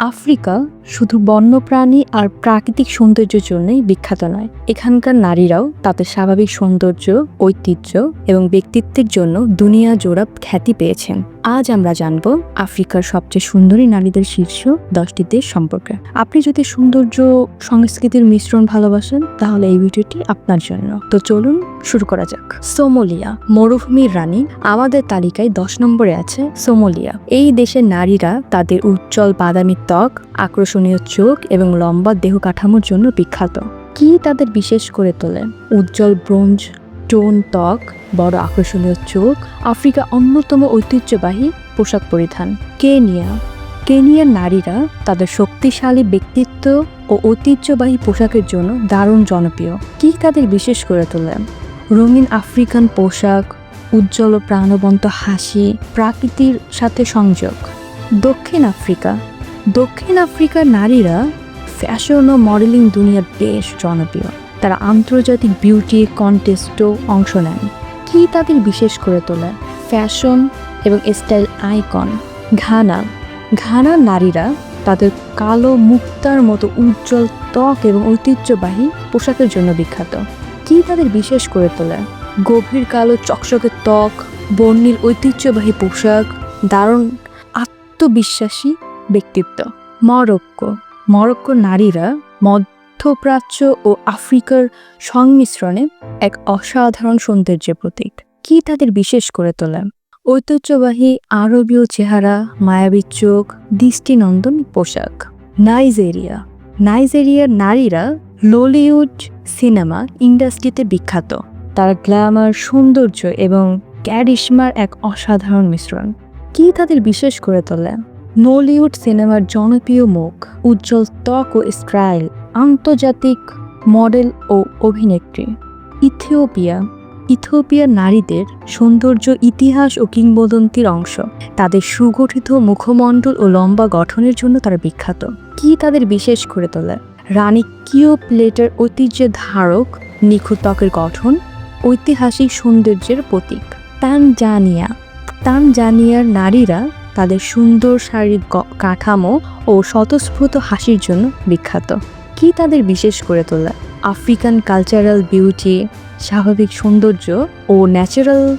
Africa শুধু বন্যপ্রাণী আর প্রাকৃতিক সৌন্দর্যের জন্যই বিখ্যাত নয়। এখানকার নারীরাও তাদের স্বাভাবিক সৌন্দর্য, ঐতিহ্য এবং ব্যক্তিত্বের জন্য দুনিয়া জোড়া খ্যাতি পেয়েছেন। আজ আমরা জানব আফ্রিকার সবচেয়ে সুন্দরী নারীদের শীর্ষ দশটি দেশ সম্পর্কে। আপনি যদি সৌন্দর্য, সংস্কৃতির মিশ্রণ ভালোবাসেন, তাহলে এই ভিডিওটি আপনার জন্য। তো চলুন শুরু করা যাক। সোমোলিয়া, মরুভূমির রানী, আমাদের তালিকায় দশ নম্বরে আছে সোমোলিয়া। এই দেশের নারীরা তাদের উজ্জ্বল বাদামি ত্বক, আকর্ষণীয় চোখ এবং লম্বা দেহ কাঠামোর জন্য বিখ্যাত। কি তাদের বিশেষ করে তোলে? উজ্জ্বল ব্রোঞ্জ, টোন ত্বক, বড় আকর্ষণীয় চোখ, আফ্রিকা অন্যতম ঐতিহ্যবাহী পোশাক পরিধান। কেনিয়া। কেনিয়ার নারীরা তাদের শক্তিশালী ব্যক্তিত্ব ও ঐতিহ্যবাহী পোশাকের জন্য দারুণ জনপ্রিয়। কি তাদের বিশেষ করে তোলে? রঙিন আফ্রিকান পোশাক, উজ্জ্বল ও প্রাণবন্ত হাসি, প্রাকৃতির সাথে সংযোগ। দক্ষিণ আফ্রিকা। দক্ষিণ আফ্রিকার নারীরা ফ্যাশন ও মডেলিং দুনিয়ার বেশ জনপ্রিয়। তারা আন্তর্জাতিক বিউটি কন্টেস্টও অংশ নেন। কি তাদের বিশেষ করে তোলে? ফ্যাশন এবং স্টাইল আইকন। ঘানা। ঘানার নারীরা তাদের কালো মুক্তার মতো উজ্জ্বল ত্বক এবং ঐতিহ্যবাহী পোশাকের জন্য বিখ্যাত। কি তাদের বিশেষ করে তোলে? গভীর কালো চকচকে ত্বক, বর্ণিল ঐতিহ্যবাহী পোশাক, দারুণ আত্মবিশ্বাসী ব্যক্তিত্ব। মরক্কো। মরক্কোর নারীরা মধ্যপ্রাচ্য ও আফ্রিকার সংমিশ্রণে এক অসাধারণ সৌন্দর্যের প্রতীক। কি তাদের বিশেষ করে তোলে? ঐতিহ্যবাহী আরবীয় চেহারা, মায়াবী চোখ, দৃষ্টিনন্দন পোশাক। নাইজেরিয়া। নাইজেরিয়ার নারীরা ললিউড সিনেমা ইন্ডাস্ট্রিতে বিখ্যাত। তার গ্ল্যামার, সৌন্দর্য এবং ক্যারিশমার এক অসাধারণ মিশ্রণ। কি তাদের বিশেষ করে তোলে? নলিউড সিনেমার জনপ্রিয় মুখ, উজ্জ্বল ত্বক ও স্টাইল, আন্তর্জাতিক মডেল ও অভিনেত্রী। ইথিওপিয়া, ইথিওপিয়ার নারীদের সৌন্দর্য, ইতিহাস ও কিংবদন্তির অংশ। তাদের সুগঠিত মুখমণ্ডল ও লম্বা গঠনের জন্য তারা বিখ্যাত। কি তাদের বিশেষ করে তোলে? রানী কিও প্লেটের ঐতিহ্যের ধারক, নিখুঁত ত্বকের গঠন, ঐতিহাসিক সৌন্দর্যের প্রতীক। তানজানিয়া, তানজানিয়ার নারীরা তাদের সুন্দর শারীরিক কাঠামো ও স্বতঃস্ফূর্ত হাসির জন্য বিখ্যাত। কি তাদের বিশেষ করে তোলে? আফ্রিকান কালচারাল বিউটি, স্বাভাবিক সৌন্দর্য ও natural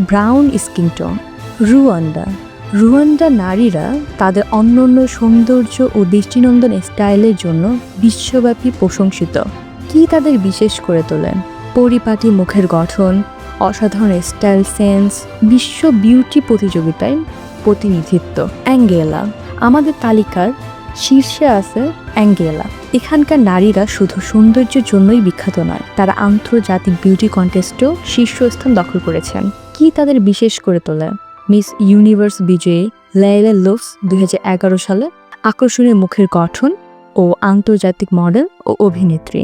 brown skin tone. Rwanda. Rwanda নারীরা তাদের অনন্য সৌন্দর্য ও দৃষ্টিনন্দন স্টাইলের জন্য বিশ্বব্যাপী প্রশংসিত। কি তাদের বিশেষ করে তোলেন? পরিপাটি মুখের গঠন, অসাধারণ স্টাইল সেন্স, বিশ্ব বিউটি প্রতিযোগিতায় প্রতিনিধিত্ব, অ্যাঙ্গেলা। আমাদের তালিকার শীর্ষে আছে অ্যাঙ্গেলা। এখানকার নারীরা শুধু সৌন্দর্যের জন্যই বিখ্যাত নয়, তারা আন্তর্জাতিক বিউটি কন্টেস্টেও শীর্ষস্থান দখল করেছেন। কি তাদের বিশেষ করে তোলে? মিস ইউনিভার্স বিজয়ী লেইলা লুফস দুই সালে আকর্ষণীয় মুখের গঠন ও আন্তর্জাতিক মডেল ও অভিনেত্রী।